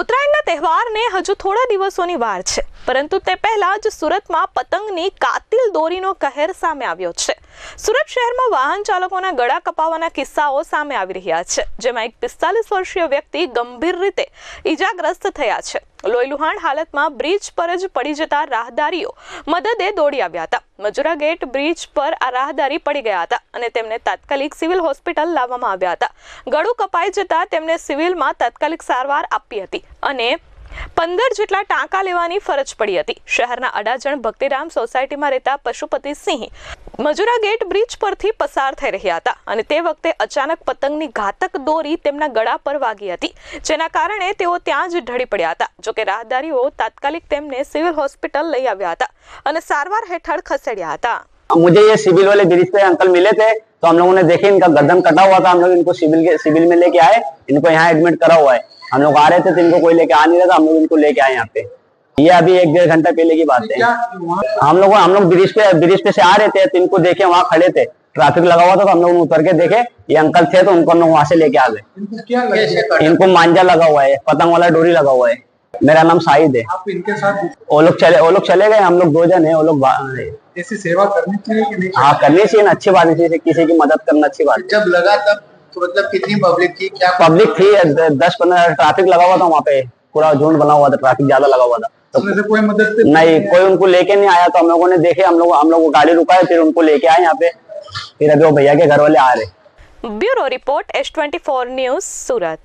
ઉત્તરાયણના તહેવારને હજુ થોડા દિવસોની વાર છે પરંતુ તે પહેલા જ સુરતમાં પતંગની કાતિલ દોરીનો કહેર સામે આવ્યો છે સુરત શહેરમાં વાહન ચાલકોના ગળા કપાવાના કિસ્સાઓ સામે આવી રહ્યા છે જેમાં એક પિસ્તાલીસ વર્ષીય વ્યક્તિ ગંભીર રીતે ઈજાગ્રસ્ત થયા છે લોહીલુહાણ હાલતમાં બ્રિજ પર જ પડી જતા રાહદારીઓ મદદે દોડી આવ્યા હતા મજુરા ગેટ બ્રિજ પર આ રાહદારી પડી ગયા હતા અને તેમને તાત્કાલિક સિવિલ હોસ્પિટલ લાવવામાં આવ્યા હતા ગળું કપાઈ જતા તેમને સિવિલમાં તાત્કાલિક સારવાર આપી હતી અને પંદર જેટલા ટાંકા લેવાની ફરજ પડી હતી શહેરના અડાજણ ભક્તિરામ સોસાયટીમાં રહેતા પશુપતિ સિંહ મજુરા ગેટ બ્રિજ પરથી પસાર થઈ રહ્યા હતા અને તે વખતે અચાનક પતંગની ઘાતક દોરી તેમના ગળા પર વાગી હતી જેના કારણે તેઓ ત્યાં જ ઢળી પડ્યા હતા જોકે રાહદારીઓ તાત્કાલિક તેમને સિવિલ હોસ્પિટલ લઈ આવ્યા હતા અને સારવાર હેઠળ ખસેડ્યા હતા મુજે યે સિવિલ વાલે દિલીપ અંકલ મિલે થે तो हम लोगों ने देखे इनका गर्दन कटा हुआ था हम लोग इनको सिविल के सिविल में लेके आए इनको यहाँ एडमिट करा हुआ है हम लोग आ रहे थे तो इनको कोई लेके आ नहीं रहा था हम लोग इनको लेके आए यहाँ पे ये अभी एक डेढ़ घंटा पहले की बात है हम लोग हम लोग ब्रिज पे ब्रिज पे से आ रहे थे तो इनको देखे वहाँ खड़े थे ट्रैफिक लगा हुआ था तो हम लोग उतर के देखे ये अंकल थे तो उनको हम लोग वहां से लेके आ गए इनको मांझा लगा हुआ है पतंग वाला डोरी लगा हुआ है मेरा नाम शाहिद है आप इनके साथ वो लोग चले वो लोग चले गए हम लोग दो जन है वो लोग ऐसी सेवा करनी चाहिए हाँ करनी चाहिए ना अच्छी बात है जैसे किसी की मदद करना अच्छी बात जब लगा तब तो मतलब कितनी पब्लिक थी क्या पब्लिक थी दस पंद्रह ट्रैफिक लगा हुआ था वहाँ पे पूरा झुंड बना हुआ था ट्रैफिक ज्यादा लगा हुआ था तो कोई मदद नहीं कोई उनको लेके नहीं आया तो हम लोगों ने देखे हम लोग हम लोग गाड़ी रुकाए फिर उनको लेके आए यहाँ पे फिर अभी वो भैया के घर वाले आ रहे bureau report S twenty four news सूरत